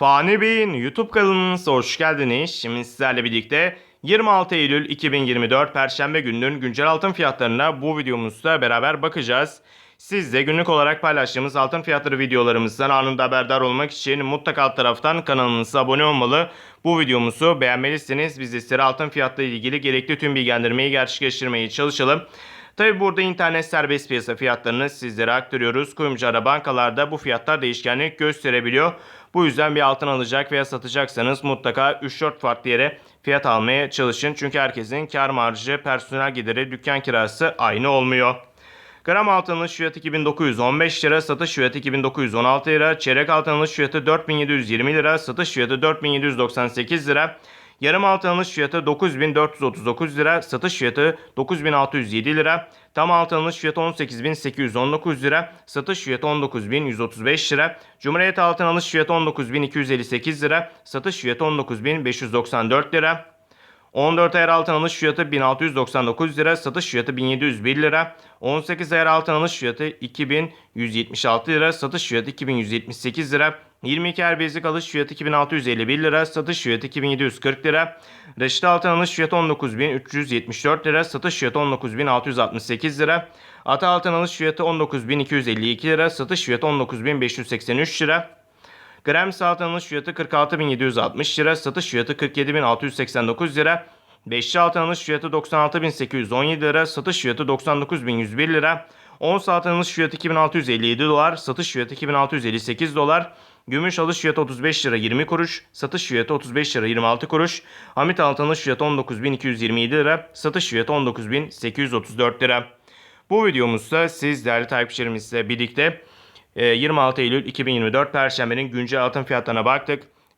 Fani Bey'in YouTube kanalınıza hoş geldiniz. Şimdi sizlerle birlikte 26 Eylül 2024 Perşembe gününün güncel altın fiyatlarına bu videomuzda beraber bakacağız. Siz de günlük olarak paylaştığımız altın fiyatları videolarımızdan anında haberdar olmak için mutlaka alt taraftan kanalımıza abone olmalı. Bu videomuzu beğenmelisiniz. Biz de sizlere altın fiyatları ile ilgili gerekli tüm bilgilendirmeyi gerçekleştirmeye çalışalım. Tabi burada internet serbest piyasa fiyatlarını sizlere aktarıyoruz. Kuyumcu ara bankalarda bu fiyatlar değişkenlik gösterebiliyor. Bu yüzden bir altın alacak veya satacaksanız mutlaka 3-4 farklı yere fiyat almaya çalışın. Çünkü herkesin kar marjı, personel gideri, dükkan kirası aynı olmuyor. Gram altın alış fiyatı 2915 lira, satış fiyatı 2916 lira, çeyrek altın alış fiyatı 4720 lira, satış fiyatı 4798 lira, yarım altın alış fiyatı 9439 lira, satış fiyatı 9607 lira, tam altın alış fiyatı 18819 lira, satış fiyatı 19135 lira, Cumhuriyet altın alış fiyatı 19258 lira, satış fiyatı 19594 lira, 14 ayar altın alış fiyatı 1699 lira, satış fiyatı 1701 lira. 18 ayar altın alış fiyatı 2176 lira, satış fiyatı 2178 lira. 22 ayar bezik alış fiyatı 2651 lira, satış fiyatı 2740 lira. Reşit altın alış fiyatı 19374 lira, satış fiyatı 19668 lira. Ata altın alış fiyatı 19252 lira, satış fiyatı 19583 lira. Gram altın alış fiyatı 46.760 lira, satış fiyatı 47.689 lira. Beşli altın alış fiyatı 96.817 lira, satış fiyatı 99.101 lira. Ons altın alış fiyatı 2657 dolar, satış fiyatı 2658 dolar. Gümüş alış fiyatı 35 lira 20 kuruş, satış fiyatı 35 lira 26 kuruş. Hamit altın alış fiyatı 19.227 lira, satış fiyatı 19.834 lira. Bu videomuzda siz değerli takipçilerimizle birlikte e, 26 Eylül 2024 Perşembe'nin güncel altın fiyatlarına baktık.